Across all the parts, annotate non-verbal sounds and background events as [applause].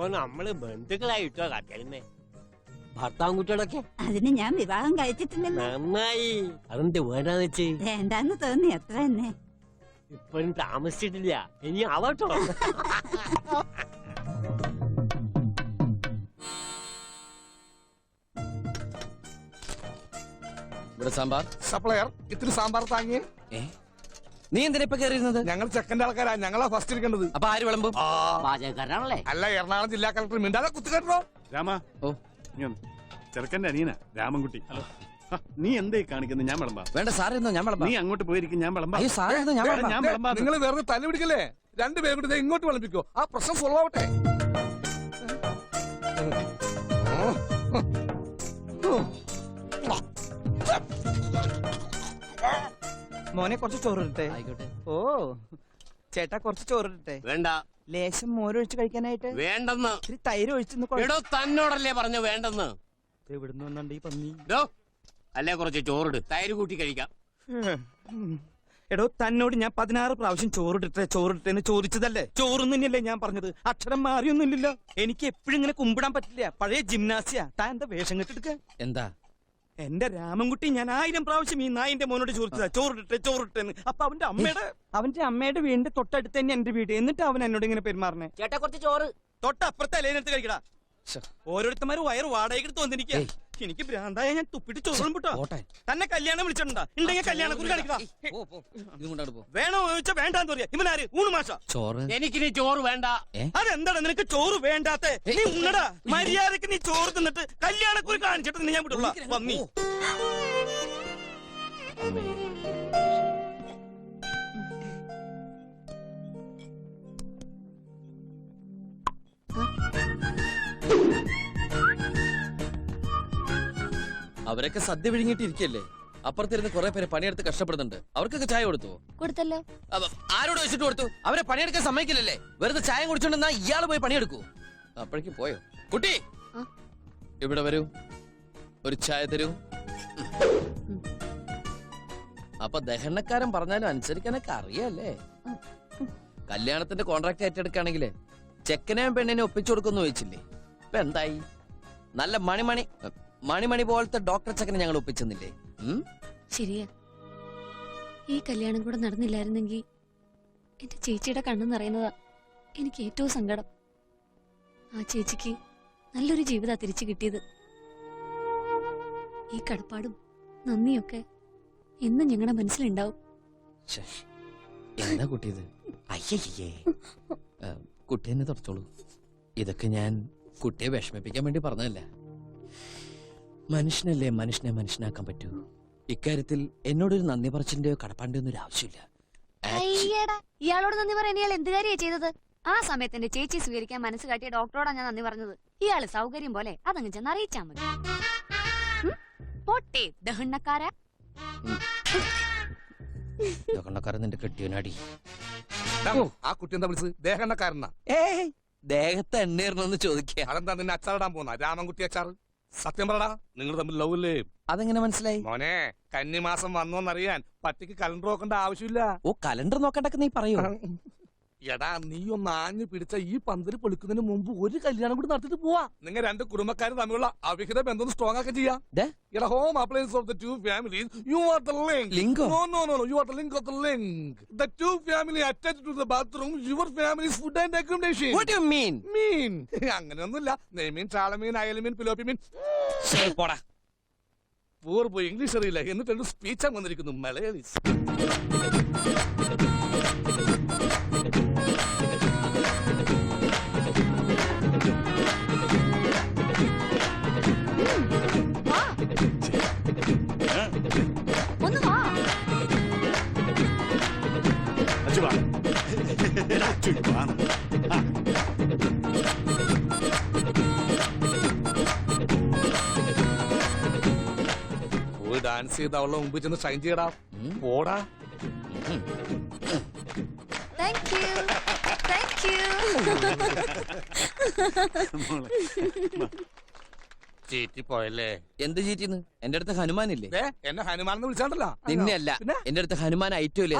ഇപ്പൊ നമ്മൾ ബന്ധുക്കളായിട്ടോ ഭർത്താവും കുട്ടികളൊക്കെ? അതിന് ഞാൻ വിവാഹം കഴിച്ചിട്ടില്ലല്ലോ. നന്നായി. അതെന്ത് വേണ്ടാന്ന് വെച്ച്? വേണ്ടാന്ന് തോന്നി അത്ര തന്നെ ഇപ്പഴും താമസിച്ചിട്ടില്ല. ഇനി ആവട്ടോ. ഇവിടെ സാമ്പാർ. സപ്ലയർ ഇത്തിരി സാമ്പാർ താങ്ങിയേ. ഏ? നീ എന്തിനാ ഇപ്പൊ കയറിയിരുന്നത് ഞങ്ങൾ ചെക്കന്റെ ആൾക്കാരാ. ഞങ്ങളാ ഫസ്റ്റ് ഇരിക്കേണ്ടത്. അപ്പൊ ആര് വിളമ്പും? ആ, പാചകക്കാരനാണല്ലേ അല്ല എറണാകുളം ജില്ലാ കളക്ടർ മിണ്ടാതെ കുത്തുകെട്ടോ രാമ ഓ. ചെറുക്കന്റെ അനിയനാ രാമൻകുട്ടി. ഹ, നീ എന്തേ കാണിക്കുന്നത് ഞാൻ വിളമ്പാ. വേണ്ട സാറേന്നോ ഞാൻ വിളമ്പാം. നീ അങ്ങോട്ട് പോയിരിക്കും ഞാൻ വിളമ്പാ. അയ്യോ സാറേ ഞാൻ വിളമ്പാം. ഞാൻ വിളമ്പാ. നിങ്ങൾ വേറെ തല്ലി പിടിക്കല്ലേ? രണ്ടുപേരും കൂടി ദേ ഇങ്ങോട്ട് വിളമ്പിക്കോ. ആ പ്രശ്നം സോൾവ് ആവട്ടെ. മോനെ കുറച്ച് ചോറിട്ടെ ആയിക്കോട്ടെ. ഓ ചേട്ടാ കുറച്ച് ചോറിട്ടെ വേണ്ട. ലേശം മോരൊഴിച്ച് കഴിക്കാനായിട്ട്. വേണ്ടെന്ന്. ഇത്തിരി തൈര് ഒഴിച്ചെന്ന് എടോ തന്നോടല്ലേ പറഞ്ഞു വേണ്ടെന്ന്. എവിടുന്ന് വന്നുണ്ട് ഈ പന്നി? അല്ലേ കുറച്ച് ചോറിട് തൈര് കൂട്ടി കഴിക്കാം. എടോ തന്നോട് ഞാൻ പതിനാറ് പ്രാവശ്യം ചോറിട്ടെ ചോറിട്ടെന്ന് ചോദിച്ചതല്ലേ? ചോറൊന്നും തന്നെയല്ലേ ഞാൻ പറഞ്ഞത്. അക്ഷരം മാറിയൊന്നുമില്ലല്ലോ. എനിക്ക് എപ്പോഴും ഇങ്ങനെ കുമ്പിടാൻ പറ്റില്ല. പഴയ ജിംനാസിയ. താൻ എന്താ വേഷം കെട്ടെടുക്ക എന്താ? എന്റെ രാമൻകുട്ടി ഞാൻ ആയിരം പ്രാവശ്യം ഈ നായിന്റെ മോനോട് ചോദിച്ചതാ. ചോറിട്ടെ ചോറിട്ടെന്ന്. അപ്പൊ അവന്റെ അമ്മയുടെ അവന്റെ അമ്മയുടെ വീടിന്റെ തൊട്ടടുത്ത് തന്നെ എന്റെ വീട്. എന്നിട്ട് അവൻ എന്നോട് ഇങ്ങനെ പെരുമാറണേ? ചേട്ടാ കുറച്ച് ചോറ്. തൊട്ടപ്പുറത്തെ അലേനെടുത്ത് കഴിക്കടാ. ഓരോരുത്തന്മാര് വയറ് വാടകയ്ക്ക് തോന്നിരിക്കുക ഏയ്. എനിക്ക് ഭ്രാന്തായ ഞാൻ തുപ്പിട്ട് ചോറും വിട്ടോ പോട്ടെ. തന്നെ കല്യാണം വിളിച്ചിട്ടുണ്ടാ. ഉണ്ടെങ്കിൽ കല്യാണം കുറി കളിക്കടാ പോ, പോ. ഇതും കൊണ്ടാണ് പോ. വേണോ ചോദിച്ചാ വേണ്ടാന്ന് പറയാ. ഇവനാര്? ഊണ് മാഷ. ചോറ്? നീ ചോറ് വേണ്ട. അതെന്താണ് നിനക്ക് ചോറ് വേണ്ടാത്തെ? നീ ഉണ്ണടാ. മര്യാദയ്ക്ക് നീ ചോറ് തിന്നിട്ട് കല്യാണക്കുറി കാണിച്ചിട്ട് ഞാൻ വിട്ടുള്ള വന്നി. അവരൊക്കെ സദ്യ വിഴുങ്ങിട്ടിരിക്കല്ലേ അപ്പുറത്തിരുന്ന് കുറെ പേര് പണിയെടുത്ത് കഷ്ടപ്പെടുന്നുണ്ട്. അവർക്കൊക്കെ ചായ കൊടുത്തു കൊടുത്തല്ലോ. ആരോട് വെച്ചിട്ട് കൊടുത്തു? അവരെ പണിയെടുക്കാൻ സമ്മതിക്കില്ലല്ലേ? വെറുതെ ചായ കുടിച്ചോണ്ടെന്നാ ഇയാൾ പോയി പണിയെടുക്കൂ. അപ്പോഴേക്കും പോയോ? കുട്ടി! ആ? ഇവിടെ വരൂ. ഒരു ചായ തരൂ. അപ്പൊ ദഹനക്കാരൻ പറഞ്ഞാലും അനുസരിക്കാനൊക്കെ അറിയാല്ലേ? കല്യാണത്തിന്റെ കോൺട്രാക്ട് ഏറ്റെടുക്കുകയാണെങ്കിൽ ചെക്കനെയും പെണ്ണിനെ ഒപ്പിച്ചു കൊടുക്കുന്നു ചോദിച്ചില്ലേ? ഇപ്പൊ എന്തായി? നല്ല മണിമണി മണിമണി പോലത്തെ ഡോക്ടർ ചക്കനെ ഞങ്ങൾ ഒപ്പിച്ചെന്നില്ലേ? ശരിയാ. ഈ കല്യാണം കൂടെ നടന്നില്ലായിരുന്നെങ്കിൽ എന്റെ ചേച്ചിയുടെ കണ്ണു നിറയുന്നതാ എനിക്ക് ഏറ്റവും സങ്കടം. ആ ചേച്ചിക്ക് നല്ലൊരു ജീവിതാ തിരിച്ചു കിട്ടിയത്. ഈ കടപ്പാടും നന്ദിയൊക്കെ എന്നും ഞങ്ങളുടെ മനസ്സിലുണ്ടാവും. എന്താ കുട്ടിയത്? അയ്യേ കുട്ടിയെന്നെ തുറച്ചോളൂ. ഇതൊക്കെ ഞാൻ കുട്ടിയെ വിഷമിപ്പിക്കാൻ വേണ്ടി പറഞ്ഞതല്ല? മനുഷ്യനല്ലേ മനുഷ്യനെ മനുഷ്യനാക്കാൻ പറ്റൂ? ഇക്കാര്യത്തിൽ എന്നോടൊരു നന്ദി പറച്ചിന്റെയോ കടപ്പാണ്ടിയൊന്നും ഒരു ആവശ്യമില്ല. അയ്യടാ ഇയാളോട് നന്ദി പറയാൻ ഇയാൾ എന്ത് കാര്യ ചെയ്തത്? ആ സമയത്ത് എന്റെ ചേച്ചി സ്വീകരിക്കാൻ മനസ്സ് കാട്ടിയ ഡോക്ടറോടാ ഞാൻ നന്ദി പറഞ്ഞത്. ഇയാൾ സൗകര്യം പോലെ അതങ്ങ് ചെന്ന് അറിയിച്ചാ മതി. ഉം? പൊട്ടേ ദഹണ്ണക്കാര. നിന്റെ കെട്ടിയനാടി ദാ, ആ കുട്ടി എന്താ വിളിച്ചത്? ദേഹണ്ണക്കാരനാ. ഏയ് ദേഹത്ത് എണ്ണേറണമെന്ന് ചോദിക്കുക അതെന്താ നിന്നെ അച്ചാറിടാൻ പോന്ന രാമൻകുട്ടി അച്ചാർ സത്യം പറടാ നിങ്ങൾ തമ്മിൽ ലവ് അല്ലേ അതെങ്ങനെ മനസ്സിലായി? മോനെ കന്നിമാസം വന്നോന്നറിയാൻ പട്ടിക്ക് കലണ്ടർ നോക്കേണ്ട ആവശ്യമില്ല. ഓ കലണ്ടർ നോക്കണ്ടൊക്കെ നീ പറയൂ? [laughs] എടാ നീ ഒന്ന് ആഞ്ഞു പിടിച്ച ഈ പന്തൽ പൊളിക്കുന്നതിന് മുമ്പ് ഒരു കല്യാണം കൂടി നടത്തിട്ട് പോവാ. നിങ്ങൾ രണ്ട് കുടുംബക്കാർ തമ്മിലുള്ള അവിഹിത ബന്ധം സ്ട്രോങ് ആക്കി ചെയ്യാം. എടാ home appliance of the two families you are the link link no no no you are the link of the link the two family attached to the bathroom your families food and accommodation do you mean? മീൻ [laughs] അങ്ങനെയൊന്നുമില്ല നെയ്മീൻ ചാളമീൻ അയലമീൻ പിലോപ്പി മീൻ പോടാ. പൂർ പോയി English അറിയില്ല. എന്നിട്ട് രണ്ട് speech വന്നിരിക്കുന്നു. മലയാളീസ്. ചെയ്ത് അവളുടെ മുമ്പ് ചെന്ന് സൈൻ ചെയ്യടാ. പോടാ. താങ്ക് യു താങ്ക് യു ചീറ്റി പോയല്ലേ? എന്ത് ചീറ്റിന്ന്? എന്റെ അടുത്ത് ഹനുമാനില്ലേ? ദേ, എന്നെ ഹനുമാൻ എന്ന് വിളിച്ചാണ്ടല്ല. നിന്നെ അല്ല പിന്നെ? എന്റെ അടുത്ത് ഹനുമാൻ ഐറ്റം ഇല്ലേ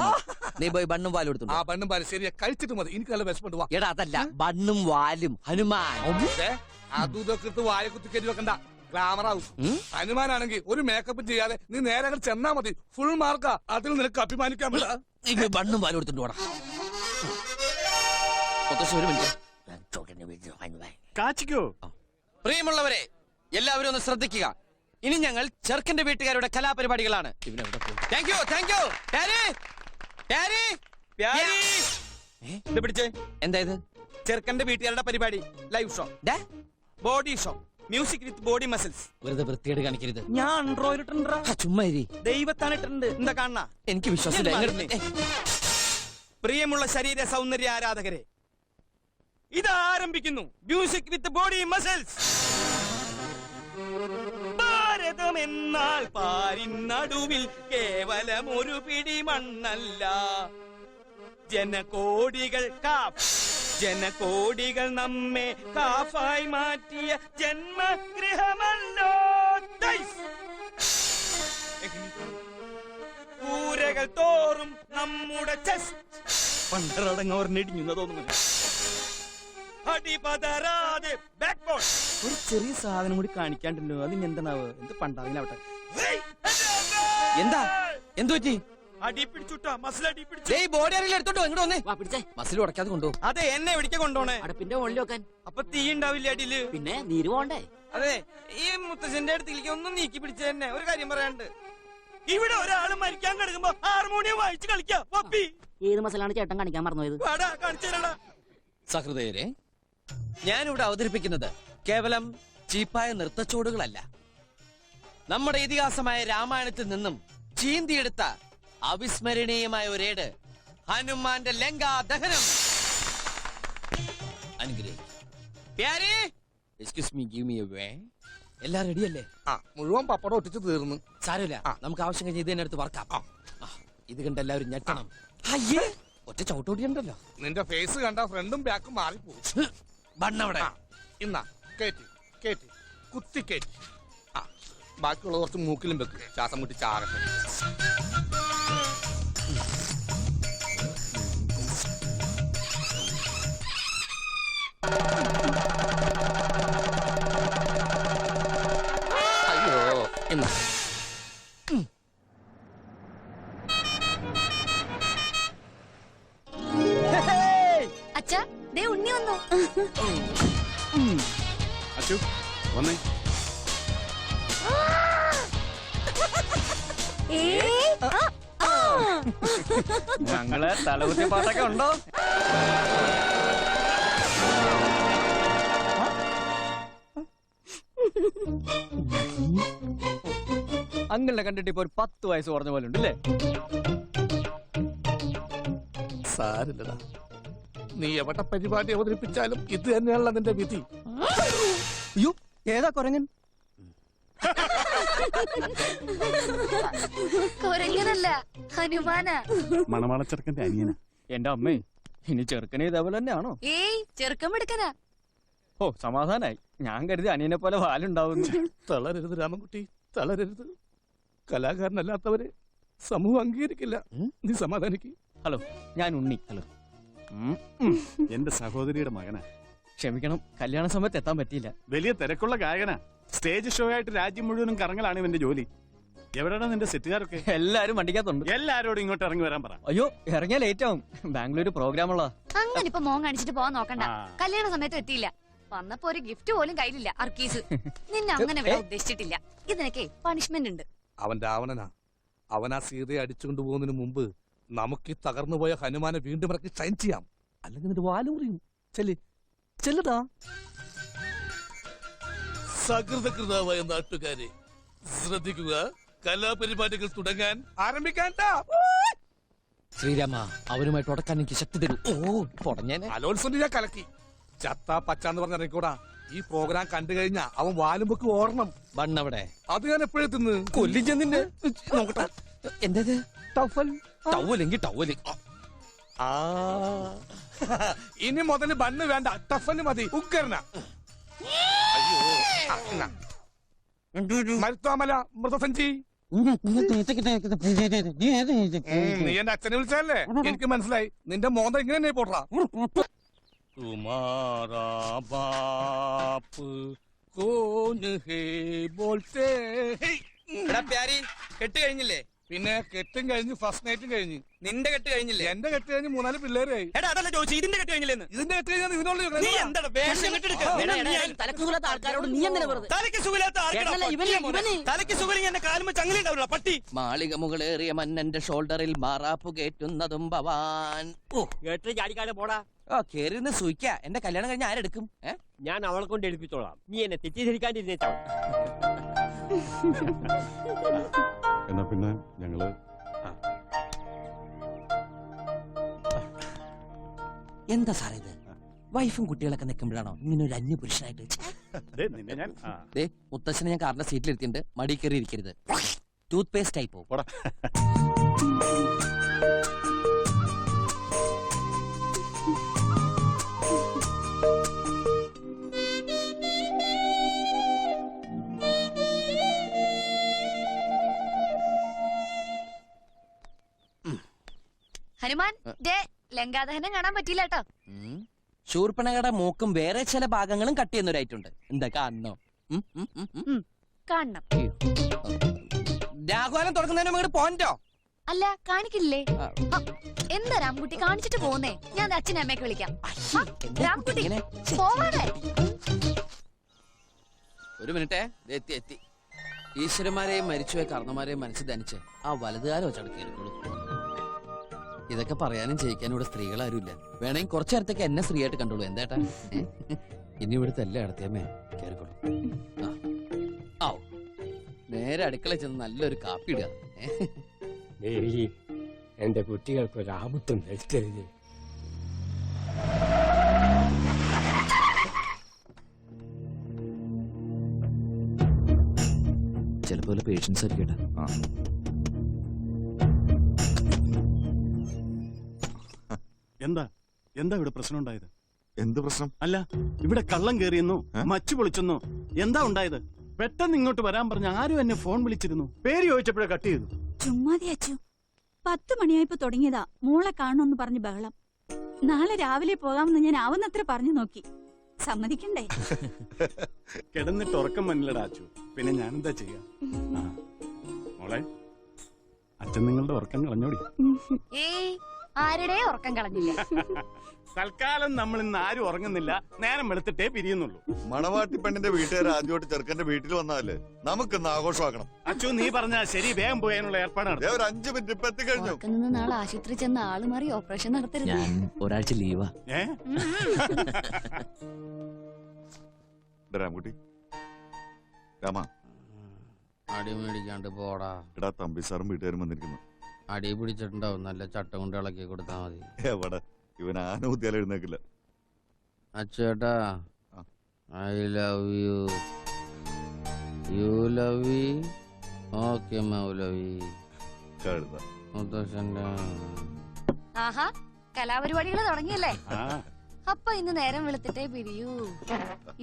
നീ പോയി ബണ്ണും വാലും ആ എടുത്തുണ്ടോ ബണ്ണും പാലും ശരിയാ. കഴിച്ചിട്ട് മതി. എനിക്ക് നല്ല വിശപ്പുണ്ട്. വാ. എടാ അതല്ല ബണ്ണും വാലും. ഹനുമാൻ. ദേ, അതും ഇതൊക്കെ എടുത്ത് വായ കുത്തി കയറ്റി വെക്കണ്ട. Glamour house? ഹനുമാനാണെങ്കിൽ ഒരു മേക്കപ്പ് ചെയ്യാതെ നീ നേരെ അങ്ങോട്ട് ചെന്നാ മതി. ഫുൾ മാർക്കാ അതിൽ നിനക്ക് അഭിമാനിക്കാൻ പറ്റില്ല ബണ്ണും പോടാ കാച്ചിക്കോ? പ്രിയമുള്ളവരെ എല്ലാവരും ഒന്ന് ശ്രദ്ധിക്കുക. ഇനി ഞങ്ങൾ ചെറുക്കന്റെ വീട്ടുകാരുടെ കലാപരിപാടികളാണ്. താങ്ക് യു താങ്ക് യു ഇത് പിടിച്ചേ എന്താ ഇത്? ചെറുക്കന്റെ വീട്ടുകാരുടെ പരിപാടി live show body show music with body muscles വെറുതെ വൃത്തിയേട് കാണിക്കരുത്. ഞാൻ ഇട്ടുണ്ടാ ആ, ചുമ്മാ ഇരി. ദൈവത്താണ് ഇട്ടിട്ടുണ്ട് എന്താ കാണണ എനിക്ക് വിശ്വാസമില്ല. പ്രിയമുള്ള ശരീര സൗന്ദര്യ ആരാധകരെ ഇത് ആരംഭിക്കുന്നു music with body muscles Bharatam എന്നാൽ പാരിൻ നടുവിൽ കേവലം ഒരു പിടി മണ്ണല്ല ജനകോടികൾ കാഫ് ജനകോടികൾ നമ്മെ കാഫായി മാറ്റിയ ജന്മഗൃഹമല്ലോ. കൂരകൾ തോറും നമ്മുടെ ചെസ്റ്റ്. നെടിഞ്ഞു തോന്നുന്നു. ഒരു ചെറിയ സാധനം കൂടി കാണിക്കാണ്ടല്ലോ. അതിന് എന്താണാവ് എന്ത് പണ്ടാവിലാവട്ടെ എന്താ? എന്തു പറ്റി? ബോഡി ആരെങ്കിലും എടുത്തോട്ടോ ഇങ്ങോട്ട് വന്നേ. വാ പിടിച്ചേ. മസിൽ ഉടക്കാതെ കൊണ്ടുപോകും അതെ എന്നെ എവിടേക്ക് കൊണ്ടോണേ അടുപ്പിന്റെ മുകളിൽ വെക്കാൻ. അപ്പൊ തീ ഉണ്ടാവില്ല അടിയിൽ പിന്നെ നീര് പോണ്ടേ? അതെ ഈ മുത്തച്ഛന്റെ അടുത്തേക്ക് ഒന്നും നീക്കി പിടിച്ച തന്നെ ഒരു കാര്യം പറയാണ്ട് ഇവിടെ ഒരാൾ മരിക്കാൻ കിടക്കുമ്പോ ഹാർമോണിയം വായിച്ച് കളിക്കാം. പപ്പി ഏത് മസാലാണ് ചേട്ടൻ കാണിക്കാൻ മറന്നുപോയത്? സഹൃദയരെ ഞാനിവിടെ അവതരിപ്പിക്കുന്നത് കേവലം ചീപ്പായ നൃത്തച്ചുവടുകളല്ല നമ്മുടെ ഇതിഹാസമായ രാമായണത്തിൽ നിന്നും ചീന്തിയെടുത്ത അവിസ്മരണീയമായ ഒരേട് ഹനുമാന്റെ ലങ്കാ ദഹനം. Excuse me give me a way എല്ലാം റെഡിയല്ലേ ആ മുഴുവൻ പപ്പടം ഒട്ടിച്ച് തീർന്നു. സാരമില്ല. നമുക്ക് ആവശ്യം കഴിഞ്ഞ് ഇതിനെ അടുത്ത് വർക്കാം ഇത് കണ്ട് എല്ലാവരും ഞെട്ടണം. അയ്യേ ഒറ്റ ചവിട്ടോടിയുണ്ടല്ലോ നിന്റെ ഫേസ് കണ്ട ഫ്രണ്ടും ബാക്കും മാറിപ്പോകും. ബണ്ണവിടെ ഇന്നാ കേറ്റി കേറ്റി കുത്തി കേറ്റി. ആ ബാക്കിയുള്ള കുറച്ച് മൂക്കിലും വെക്കും. ശ്വാസം മുട്ടി ചാകട്ടെ. അയ്യോ എന്നാ അച്ഛാ ദേ ഉണ്ണി വന്നു. അച്ചു വന്നേ. ഞങ്ങൾ തലകുത്തി പാട്ടൊക്കെ ഉണ്ടോ? അങ്ങളെ കണ്ടിട്ട് ഇപ്പൊ ഒരു പത്ത് വയസ്സ് കുറഞ്ഞ പോലെ ഉണ്ട് അല്ലേ? സാരില്ലടാ. നീ എവിടെ പരിപാടി അവതരിപ്പിച്ചാലും ഇത് തന്നെയാണല്ലോ നിന്റെ വിധി. അയ്യോ ഏതാ കൊരങ്ങൻ? കൊരങ്ങനല്ല ഹനുമാനാ. മണവാളച്ചെറുക്കന്റെ അനിയന. എന്റെ അമ്മേ ഇനി ചെറുക്കനെ ഇതേപോലെ തന്നെയാണോ? ഏയ് ചെറുക്കം എടുക്കനാ ഓ സമാധാനായി. ഞാൻ കരുതി അനിയനെ പോലെ വാലുണ്ടാവുന്നു. തളരരുത് രാമൻകുട്ടി തളരരുത്. കലാകാരനല്ലാത്തവരെ സമൂഹം അംഗീകരിക്കില്ല. നീ സമാധാനിക്ക്. ഹലോ ഞാൻ ഉണ്ണി. ഹലോ. എന്റെ സഹോദരിയുടെ മകനാ. ക്ഷമിക്കണം കല്യാണ സമയത്ത് എത്താൻ പറ്റിയില്ല. വലിയ തിരക്കുള്ള ഗായകനാ. സ്റ്റേജ് ഷോ ആയിട്ട് രാജ്യം മുഴുവനും കറങ്ങലാണ് ഇവന്റെ ജോലി. എവിടെയാണ് നിന്റെ സെറ്റുകാരൊക്കെ? എല്ലാരും വണ്ടിക്കകത്തുണ്ട്. എല്ലാരോടും ഇങ്ങോട്ട് ഇറങ്ങി വരാൻ പറ. അയ്യോ ഇറങ്ങിയാൽ ലേറ്റ് ആവും. ബാംഗ്ലൂര് പ്രോഗ്രാം ഉള്ള അങ്ങനെ ഇപ്പൊ മോൻ കാണിച്ചിട്ട് പോവാൻ നോക്കണ്ട. കല്യാണ സമയത്ത് എത്തിയില്ല. വന്നപ്പോ ഒരു ഗിഫ്റ്റ് പോലും കയ്യിലില്ല അർക്കീസ്. [laughs] നിന്നെ അങ്ങനെ വിടാൻ ഉദ്ദേശിച്ചിട്ടില്ല. ഇതിനൊക്കെ പണിഷ്മെന്റ് ഉണ്ട്. അവൻ രാവണനാ. അവൻ ആ സീതയെ അടിച്ചുകൊണ്ട് പോകുന്നതിന് മുമ്പ് നമുക്ക് ഈ തകർന്നു പോയ ഹനുമാനെ വീണ്ടും ഇറക്കി ഷൈൻ ചെയ്യാം. അല്ലെങ്കിൽ നിന്റെ വാലൂറിയും ചെല്ലി. ചെല്ലടാ. സകൃതകൃതാവായ നാട്ടുകാരെ ശ്രദ്ധിക്കുക. കലാപരിപാടികൾ തുടങ്ങാൻ ആരംഭിക്കാൻ ശ്രീരാമ അവരുമായിട്ട് ഉടക്കാൻ എനിക്ക് ശക്തി തരൂ. ഓ പൊടഞ്ഞേനെ. അലോത്സവം ഞാൻ കലക്കി. ചത്ത പച്ച എന്ന് പറഞ്ഞ ഇറങ്ങിക്കൂടാ. ഈ പ്രോഗ്രാം കണ്ടു കഴിഞ്ഞാ അവൻ വാലുമ്പക്ക് ഓർണം ബണ്ണവിടെ അത് ഞാൻ എപ്പോഴും തിന്ന് കൊല്ലിച്ച നിന്നെ നോക്കട്ടെ എന്തത് ടവൽ ടവലെങ്കി ടവൽ ആ ഇനി മുതൽ ബണ്ണ് വേണ്ട ടഫന് മതി എന്നാ. മരുത്വാമല മൃതസഞ്ചി നീ എന്റെ അച്ഛനെ വിളിച്ചല്ലേ എനിക്ക് മനസ്സിലായി നിന്റെ മോന്ത ഇങ്ങനെ പോട്ടാ തുമാരാ बाप കോൻ ഹേ ഹേ. എടാ പ്യാരി കെട്ട് കഴിഞ്ഞില്ലേ? പിന്നെ കെട്ടും കഴിഞ്ഞ് ഫസ്റ്റ് നൈറ്റും കഴിഞ്ഞ്. നിന്റെ കെട്ട് കഴിഞ്ഞില്ലേ? എന്റെ കെട്ട് കഴിഞ്ഞ് മൂന്നാൽ പിള്ളേരായി. എടാ അതല്ല ചോദിച്ചു ഇതിന്റെ കെട്ട് കഴിഞ്ഞില്ലെന്ന്? ഇതിന്റെ കെട്ട് കഴിഞ്ഞാൽ ഇതിനോട് നീ എന്താടാ വേഷം തലക്കുകൂടാത്ത ആൾക്കാരോട് നീ എന്തിനാ വെറുതെ? തലയ്ക്ക് സുഖമില്ലാത്ത ആൾക്കാരാ എടല്ല, ഇവന്, പട്ടിയാ മോനെ. ഇവന്. തലയ്ക്ക് സുഖമില്ല എന്റെ കാലുമ്പോ ചങ്ങല ഉണ്ടാവില്ല പട്ടി. മാളിക മുകളേറിയ മന്നന്റെ ഷോൾഡറിൽ മാറാപ്പു കേറ്റുന്നതും ഭവാൻ. ഓ കേട്ട് ചാടിക്കാതെ പോടാ. ഓ കേറിന്ന് സൂക്ക എന്റെ കല്യാണം കഴിഞ്ഞ ആരെടുക്കും? ഞാൻ അവളെ കൊണ്ട് എടുപ്പിച്ചോളാം നീ എന്നെ തെറ്റിദ്ധരിക്കാണ്ടിരുന്നേച്ചോ എന്നാ പിന്നെ ഞങ്ങൾ എന്താ സാറേ ഇത്? വൈഫും കുട്ടികളൊക്കെ നിൽക്കുമ്പോഴാണോ ഇങ്ങനെ ഒരു അന്യ പുരുഷനായിട്ട്? ദേ, നിന്നെ ഞാൻ ദേ മുത്തശ്ശനെ ഞാൻ കാറിന്റെ സീറ്റിൽ ഇരുത്തിണ്ട് മടി കയറി ഇരിക്കരുത് ടൂത്ത് പേസ്റ്റ് ആയി പോകും. ഹനുമാൻ ലങ്കാദഹനം കാണാൻ പറ്റിയില്ല കേട്ടോ. ശൂർപ്പണകയുടെ മൂക്കും വേറെ ചില ഭാഗങ്ങളും കട്ട് ചെയ്യുന്നവരായിട്ടുണ്ട് എന്താ കാണണോ. കാണണം. രാഘുവാലം തുടങ്ങുന്നതിന് മുമ്പ് പോയിന്റോ അല്ല കാണിക്കില്ലേ? എന്താ രാംകുട്ടി കാണിച്ചിട്ട് പോന്നേ ഞാൻ അച്ഛനെ അമ്മയൊക്കെ വിളിക്കാം. രാംകുട്ടി പോവാതെ. ഒരു മിനിറ്റേ എത്തി എത്തി. ഈശ്വരന്മാരെയും മരിച്ചുപോയ കർണന്മാരെയും മനസ്സ് ധനിച്ച് ആ വലതുകാലം വെച്ചാണ് കയറിക്കോളൂ ഇതൊക്കെ പറയാനും ചെയ്യിക്കാനും ഇവിടെ സ്ത്രീകളാരുമില്ല. വേണമെങ്കിൽ കുറച്ചു നേരത്തേക്ക് എന്നെ സ്ത്രീ ആയിട്ട് കണ്ടോളൂ എന്താട്ടാ [laughs] ഇനി ഇവിടുത്തെ എല്ലാ അടുത്തേമേ കയറിക്കോളൂ ആ. നേരെ അടുക്കള ചെന്ന് നല്ലൊരു കാപ്പി ഇടുക? ദേവി എന്റെ കുട്ടികൾക്ക് ഒരു ആപത്തും വരുത്തരുത് ചിലപ്പോൾ പേഷ്യൻസ് ആയിരിക്കട്ടെ എന്താ? എന്താ ഇവിടെ പ്രശ്നം ഉണ്ടായത്? എന്ത് പ്രശ്നം? അല്ല ഇവിടെ കള്ളം കേറിയെന്നോ? മച്ചു പൊളിച്ചെന്നോ എന്താ ഉണ്ടായത്? പെട്ടെന്ന് ഇങ്ങോട്ട് വരാൻ പറഞ്ഞ ആരും എന്നെ ഫോൺ വിളിച്ചിരുന്നു. പേര് ചോദിച്ചപ്പോഴേ കട്ട് ചെയ്തു. ചുമ്മാതി അച്ചു പത്ത് മണിയായപ്പോ തുടങ്ങിയതാ. മോളെ കാണണമെന്ന് പറഞ്ഞ് ബഹളം. നാളെ രാവിലെ പോകാമെന്ന് ഞാൻ ആവുന്നത്ര പറഞ്ഞു നോക്കി. സമ്മതിക്കണ്ടേ? [laughs] കിടന്നിട്ട് ഉറക്കം വന്നില്ലടാ അച്ചു. പിന്നെ ഞാൻ എന്താ ചെയ്യാ? ആ. മോളെ അച്ഛൻ നിങ്ങളുടെ ഉറക്കം കളഞ്ഞോടി. ഏയ് ആരുടെ ഉറക്കം കളഞ്ഞില്ല? തൽക്കാലം നമ്മൾ ഇന്ന് ആരും ഉറങ്ങുന്നില്ല. നേരം വെളുത്തിട്ടേ പിരിയുന്നുള്ളൂ. മണവാട്ടി പെണ്ണിന്റെ വീട്ടുകാർ ആദ്യമായിട്ട് ചെറുക്കന്റെ വീട്ടിൽ വന്നാലേ നമുക്കിന്ന് ആഘോഷമാക്കണം. അച്ചു നീ പറഞ്ഞ ശരി വേഗം പോയാനുള്ള ഏർപ്പാടാണ് ദേ ഒരു അഞ്ചു മിനിറ്റ് ഇപ്പൊ എത്തിക്കഴിഞ്ഞു നാളെ ആശുപത്രി ചെന്ന് ആൾ മാറി ഓപ്പറേഷൻ നടത്തരുത്. ഞാൻ ഒരാഴ്ച ലീവാ. ഏ? എടാ രാമകുട്ടി രാമ. അടി മേടിക്കാണ്ട് പോടാ. എടാ തമ്പി സാറും വീട്ടുകാരും വന്നിരിക്കുന്നു. അടി പിടിച്ചിട്ടുണ്ടാവും. നല്ല ചട്ടം കൊണ്ട് ഇളക്കി കൊടുത്താ മതി. എവിടെ? ഇവൻ ആനൂത്തിയാലും എഴുന്നേക്കില്ല. അച്ചേട്ടാ I love you you love okay മൗലവി. കഴുത മുത്തശ്ശന്റെ ആഹാ കലാപരിപാടികൾ തുടങ്ങിയല്ലേ? അപ്പൊ ഇന്ന് നേരം വെളുത്തിട്ടേ പിരിയൂ.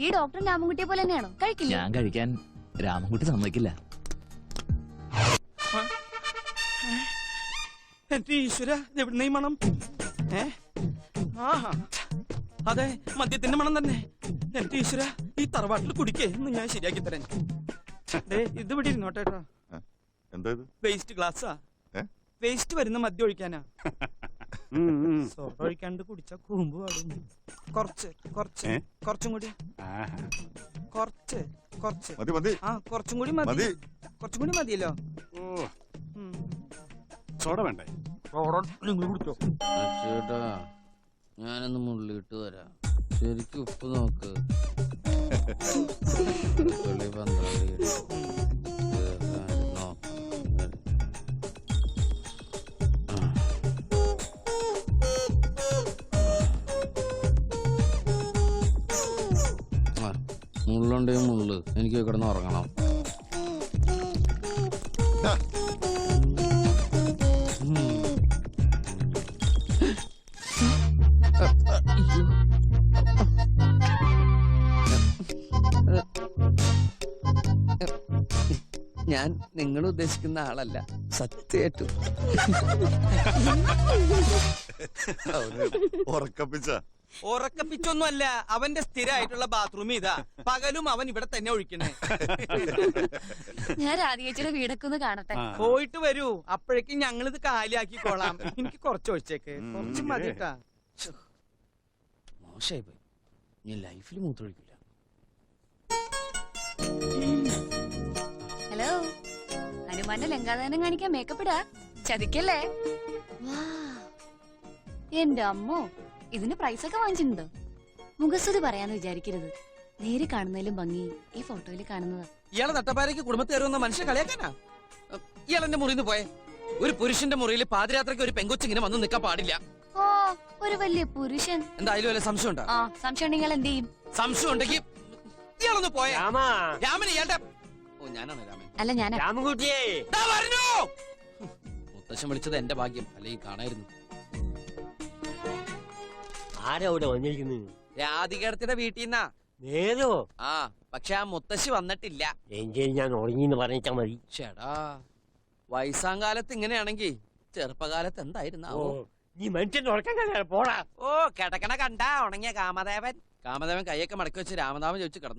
ഈ ഡോക്ടർ രാമൻകുട്ടിയെ പോലെ തന്നെയാണോ? കഴിക്കില്ല? ഞാൻ കഴിക്കാൻ രാമൻകുട്ടി സമ്മതിക്കില്ല. എന്റെ ഈശ്വര എവിടുന്ന ഈ മണം. ഏ? ആഹാ. അതെ മദ്യത്തിന്റെ മണം തന്നെ. എന്റെ ഈശ്വര ഈ തറവാട്ടിൽ കുടിക്കേ എന്ന് ഞാൻ ശരിയാക്കി തരാൻ. ദേ, ഇത് ഇവിടെ ഇരുന്നോട്ടെ എന്താ ഇത്? വേസ്റ്റ് ഗ്ലാസ്സാ? വേസ്റ്റ് വരുന്ന മദ്യം ഒഴിക്കാനാ. [laughs] സോഡ ഒഴിക്കാണ്ട് കുടിച്ച കുറുമ്പ് പാടും. കുറച്ച് കുറച്ച്? കുറച്ചും കൂടി. ആഹാ. കുറച്ച് കുറച്ച്. മതി മതി. ആ കുറച്ചും കൂടി മതി. കുറച്ചും കൂടി മതിയല്ലോ. ഓ. ഉം. സോഡ വേണ്ടേ? അച്ചേട്ടാ ഞാനൊന്ന് മുള്ളിയിട്ട് വരാം. ശരിക്കും ഉപ്പ് നോക്ക്. പന്ത്രണ്ട് മുള്ളുണ്ടെങ്കിൽ മുള്ളു. എനിക്ക് കിടന്ന് ഉറങ്ങണം. ഞാൻ നിങ്ങൾ ഉദ്ദേശിക്കുന്ന ആളല്ല. സത്യമായിട്ടും ഉറക്കപ്പിച്ച. ഉറക്കപ്പിച്ചൊന്നുമല്ല അവന്റെ സ്ഥിരമായിട്ടുള്ള ബാത്റൂം ഇതാ. പകലും അവൻ ഇവിടെ തന്നെ ഒഴിക്കണേ. ഞാൻ രാധികച്ചിയുടെ വീടൊക്കെ ഒന്ന് കാണട്ടെ. പോയിട്ട് വരൂ. അപ്പോഴേക്കും ഞങ്ങളിത് കാലിയാക്കിക്കോളാം എനിക്ക് കുറച്ച് ഒഴിച്ചേക്ക്. കുറച്ച് മതി കേട്ടാ മോശമായി പോയി ഞാൻ ലൈഫിൽ മൂത്രമൊഴിക്കില്ല ഹനുമാന്റെ ലങ്കാദാനം കാണിക്കാൻ മേക്കപ്പ് ഇടാ. ചതിക്കല്ലേ? വാ. എന്റെ അമ്മോ ഇതിന് പ്രൈസ് ഒക്കെ വാങ്ങിച്ചിട്ടുണ്ടോ. മുഖസ്തുതി പറയാന്ന് വിചാരിക്കരുത്. നേരെ കാണുന്നതിലും ഭംഗി ഈ ഫോട്ടോയിൽ കാണുന്നത്. ഇയാളെ തട്ടപ്പാരക്ക് കുടുംബത്തിൽ കയറുന്ന മനുഷ്യ കളിയാക്കാനാ? ഇയാൾ എന്റെ മുറിയിൽ നിന്ന് പോയെ. ഒരു പുരുഷന്റെ മുറിയിൽ പാതിരാത്രിക്ക് ഒരു പെങ്കൊച്ചിങ്ങനെ വന്ന് നിൽക്കാൻ പാടില്ല. ഓ ഒരു വലിയ പുരുഷൻ. എന്തായാലും വല്ല സംശയം ഉണ്ടോ ആ സംശയം ഉണ്ടെങ്കിൽ എന്ത് ചെയ്യും? സംശയം ഉണ്ടെങ്കിൽ ഇയാളൊന്ന് പോയെ. രാമാ. രാമൻ ഇയാളുടെ ഞാനാണ് രാമൻ. അല്ല ഞാൻ രാമൻകുട്ടിയേ! പറഞ്ഞു. മുത്തശ്ശൻ വിളിച്ചത് എന്റെ ഭാഗ്യം അല്ലെങ്കിൽ കാണായിരുന്നു. ആരാ ഇവിടെ വന്നിരിക്കുന്നത്? രാധികടത്തിന്റെ വീട്ടിൽ നിന്നാ. നേരോ ആ പക്ഷെ ആ മുത്തശ്ശി വന്നിട്ടില്ല. എങ്കിൽ ഞാൻ ഉറങ്ങിന്ന് പറഞ്ഞാ മതി. ചേടാ വയസ്സാങ്കാലത്ത് ഇങ്ങനെയാണെങ്കി ചെറുപ്പകാലത്ത് എന്തായിരുന്നു എന്തായിരുന്നാവോ നീ മനുഷ്യൻ ഉറക്കം പോടാ. ഓ കിടക്കണ കണ്ട ഉണങ്ങിയ കാമദേവൻ. കാമദേവൻ കൈയൊക്കെ മടക്കി വെച്ച് രാമനാമം ചോദിച്ചു കിടന്നു.